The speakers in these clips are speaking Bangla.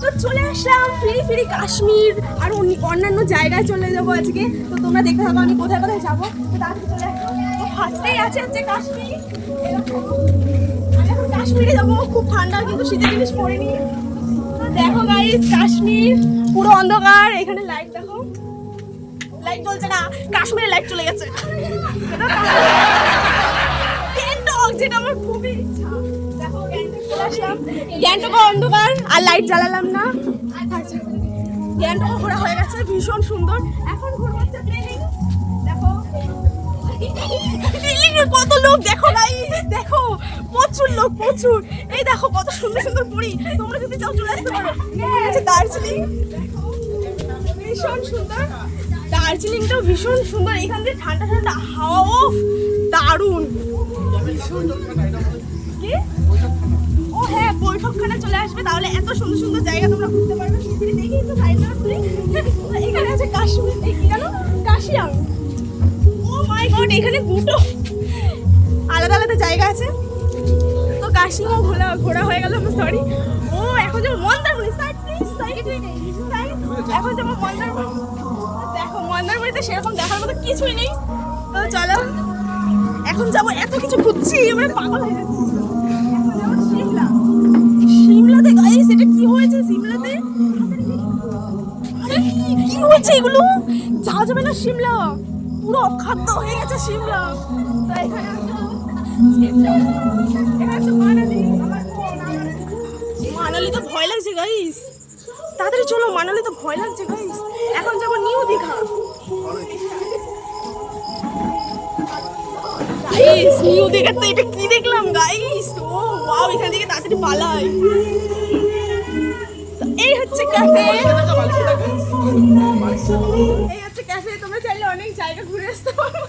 তো চলে আসলাম, ফিরি ফিরি কাশ্মীর, আর অন্যান্য জায়গায় চলে যাব আজকে। তো তোমরা দেখতে থাকো, আমি কোথায় কোথায় যাব। তো ফার্স্টেই আছে কাশ্মীর। কাশ্মীরে যাব, খুব ঠান্ডা, কিন্তু শীতের জিনিস পরিনি। তো দেখো গাইস কাশ্মীর, পুরো অন্ধকার, এখানে লাইট দেখো। লাইট জ্বলছে না কাশ্মীরে লাইট চলে গেছে। যেটা আমার খুবই ইচ্ছা। দেখো অন্ধকার, আর লাইট জ্বালালাম না। গ্যাংটক ঘোরা হয়ে গেছে, ভীষণ সুন্দর। এখন কত লোক, দেখো গাইস দেখো। প্রচুর লোক, প্রচুর। এই দেখো, কত সুন্দর সুন্দর পুরি। তোমরা যদি চাও চলে আসতে পারো। দার্জিলিং। ভীষণ সুন্দর। দার্জিলিংটাও ভীষণ সুন্দর। এখান থেকে ঠান্ডা ঠান্ডা হাওয়াও দারুণ। ও হ্যাঁ বৈঠকখানা চলে আসবে। তাহলে এত সুন্দর সুন্দর জায়গা তোমরা ঘুরতে পারবে। দেখি খুলি এখানে আছে কাশ্মীর। কি জানো? ও মাই গড, এখানে দুটো আলাদা আলাদা জায়গা আছে। তো কাশিমও ঘোরা ঘোরা হয়ে গেল সরি ও, এখন যাব মন্দারমণি। সাইড সাইড সাইড এখন যাব মন্দারমণি। দেখো, মন্দারমণিতে সেরকম দেখার মতো কিছুই নেই। তো চলো। এখন যাব, এত কিছু খুঁজছি মানে পাগল হয়ে হয়েছে এগুলো? যাবে না পুরো হয়ে গেছে মানালি। তো ভয় লাগছে গাইস তাড়াতাড়ি চলো, মানালি তো ভয় লাগছে গাইস এখন যাব নিউ দীঘা। গাইস নিউ দীঘাতে এটা কি দেখলাম? গাইস ও ওয়াও এখান থেকে তাড়াতাড়ি পালাই। তো এই হচ্ছে ক্যাফে এই হচ্ছে ক্যাফে তোমরা চাইলে অনেক জায়গা ঘুরে আসতে পারো।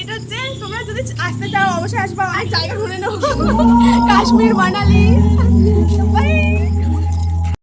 এটা হচ্ছে তোমরা যদি আসতে চাও অবশ্যই আসবা অনেক জায়গা ঘুরে নেব কাশ্মীর মানালি।